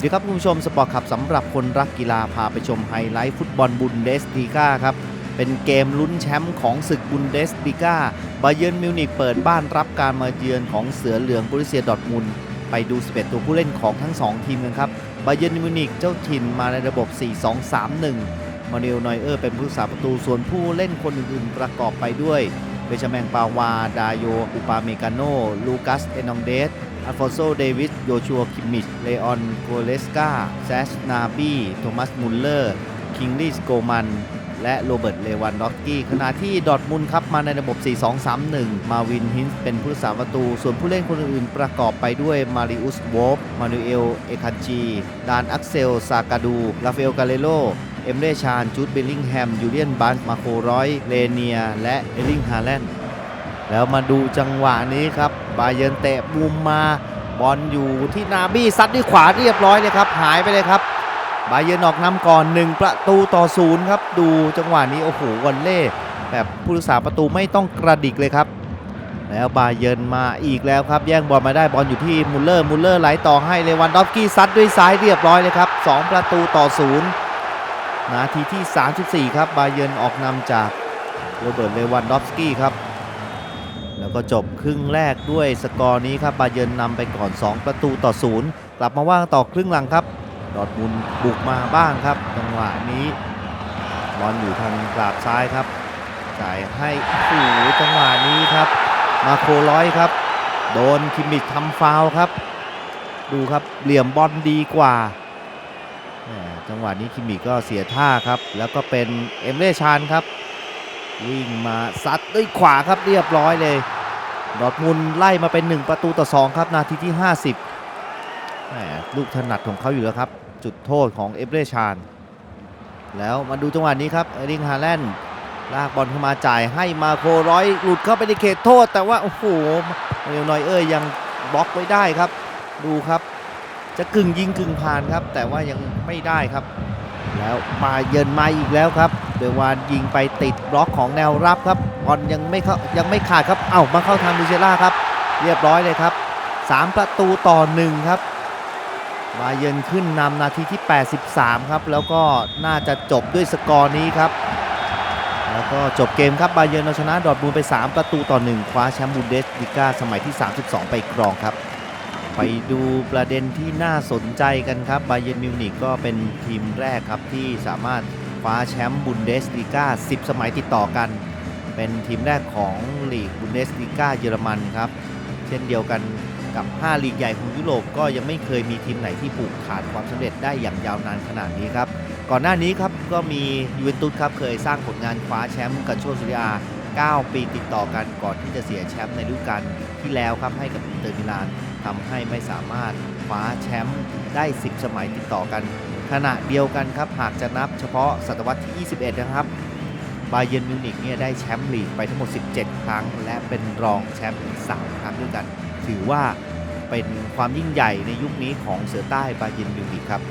สวัสดีครับคุณผู้ชมสปอร์ตขับสำหรับคนรักกีฬาพาไปชมไฮไลท์ฟุตบอลบุนเดสลีกาครับ เป็นเกมลุ้นแชมป์ของศึกบุนเดสลีกาบาเยิร์นมิวนิกเปิดบ้านรับการมาเยือนของเสือเหลืองบริเซียดอทมุนไปดู 11 ตัวผู้เล่นของทั้ง 2 ทีมกันครับบาเยิร์นมิวนิกเจ้าถิ่นมาในระบบ 4-2-3-1 มาเนลนอยเออร์เป็นผู้รักษาประตูส่วนผู้เล่นคนอื่นๆ ประกอบไปด้วยเบชแมงปาวา ดาโยอุปาเมกาโนลูกัสเอนองเดส อัลฟอนโซ เดวิส โยชัว คิมมิช เลออนโกเลสกาแซชนาบีโทมัส มุลเลอร์ คิงลีสโกมัน และโรเบิร์ต เลวันด็อฟสกี้ขณะที่ดอทมุนครับ มาในระบบ 4-2-3-1 มาวิน ฮินส์เป็นผู้รักษาประตู ส่วนผู้เล่นคนอื่นๆประกอบไปด้วย มาริอุส วอฟมานูเอล เอคันจี ดาน อักเซล ซากาดู ราฟาเอล กาเลโลเอมเรชาน จูดเบลลิงแฮม ยูเลียนบันมาโครอย เลเนีย และเอลิงฮาแลนด์ แล้วมาดูจังหวะนี้ครับบาเยนเตะมุมมาบอลอยู่ที่นาบี้ซัดด้วยขวาเรียบร้อยเลยครับ หายไปเลยครับบาเยนออกนำก่อน 1 ประตูต่อศูนย์ครับ ดูจังหวะนี้โอ้โหวันเล่แบบผู้รักษาประตูไม่ต้องกระดิกเลยครับ แล้วบาเยนมาอีกแล้วครับแย่งบอลมาได้บอลอยู่ที่มุลเลอร์มุลเลอร์ไหลต่อให้เลวันดอฟสกี้ซัดด้วยซ้ายเรียบร้อยเลยครับ 2 ประตูต่อศูนย์นาทีที่ 34 ครับบาเยนออกนำจากโรเบิร์ตเลวันดอฟสกี้ครับ แล้วก็จบครึ่งแรกด้วยสกอร์นี้ครับบาเยินนำไปก่อน 2 ประตูต่อศูนย์กลับมาว่างต่อครึ่งหลังครับ ดอร์ทมุนบุกมาบ้างครับจังหวะนี้บอลอยู่ทางกราบซ้ายครับจ่ายให้โอ้จังหวะนี้ครับ มาโคร้อยครับ โดนคิมมิชทำฟาวครับ ดูครับเหลี่ยมบอลดีกว่าจังหวะนี้คิมมิก็เสียท่าครับ แล้วก็เป็นเอมเร่ชานครับ วิ่งมาซัดด้วยขวาครับเรียบร้อยเลย ดอทมุนไล่มาเป็น 1 ประตูต่อ 2 ครับ นาทีที่ 50ลูกถนัดของเขาอยู่แล้วครับ จุดโทษของเอเบรชาน แล้วมาดูจังหวะนี้ครับเอริงฮาแลนด์ลากบอลเข้ามาจ่ายให้มาโคร้อยหลุดเข้าไปในเขตโทษ แต่ว่า โอ้โหเอลนอยเออร์ยังบล็อกไว้ได้ครับ ดูครับ จะกึ่งยิงกึ่งผ่านครับ แต่ว่ายังไม่ได้ครับ แล้วมาเยินมาอีกแล้วครับ เดวานยิงไปติดบล็อกของแนวรับครับบอลยังไม่เข้ายังไม่ขาดครับ เอ้ามาเข้าทางมูเชล่าครับ เรียบร้อยเลยครับ 3 ประตูต่อ 1 ครับบาเยินขึ้นนำนาทีที่ 83 ครับ แล้วก็น่าจะจบด้วยสกอร์นี้ครับ แล้วก็จบเกมครับบาเยินเอาชนะดอร์ทมูลไป 3 ประตูต่อ 1 คว้าแชมป์บุนเดสลิก้าสมัยที่ 32 ไปครองครับ ไปดูประเด็นที่น่าสนใจกันครับบาเยนมิวนิกก็เป็นทีมแรกครับที่สามารถคว้าแชมป์บุนเดสลีกา10 สมัยติดต่อกัน เป็นทีมแรกของลีกบุนเดสลีกาเยอรมันครับ เช่นเดียวกันกับ 5 ลีกใหญ่ของยุโรปก็ยังไม่เคยมีทีมไหนที่ผูกขาดความสำเร็จได้อย่างยาวนานขนาดนี้ครับ ก่อนหน้านี้ครับก็มียูเวนตุสครับเคยสร้างผลงานคว้าแชมป์กับโชซุริอา 9 ปีติดต่อกันก่อนที่จะเสียแชมป์ในฤดูกาลที่แล้วครับให้กับอินเตอร์มิลาน ทำให้ไม่สามารถคว้าแชมป์ได้ 10 สมัยติดต่อกัน ขณะเดียวกันครับหากจะนับเฉพาะศตวรรษที่ 21 นะครับบาเยิร์นมิวนิกเนี่ยได้แชมป์ลีกไปทั้งหมด 17 ครั้ง และเป็นรองแชมป์อีก3ครั้งด้วยกัน ถือว่าเป็นความยิ่งใหญ่ในยุคนี้ของเสือใต้บาเยิร์นมิวนิกครับ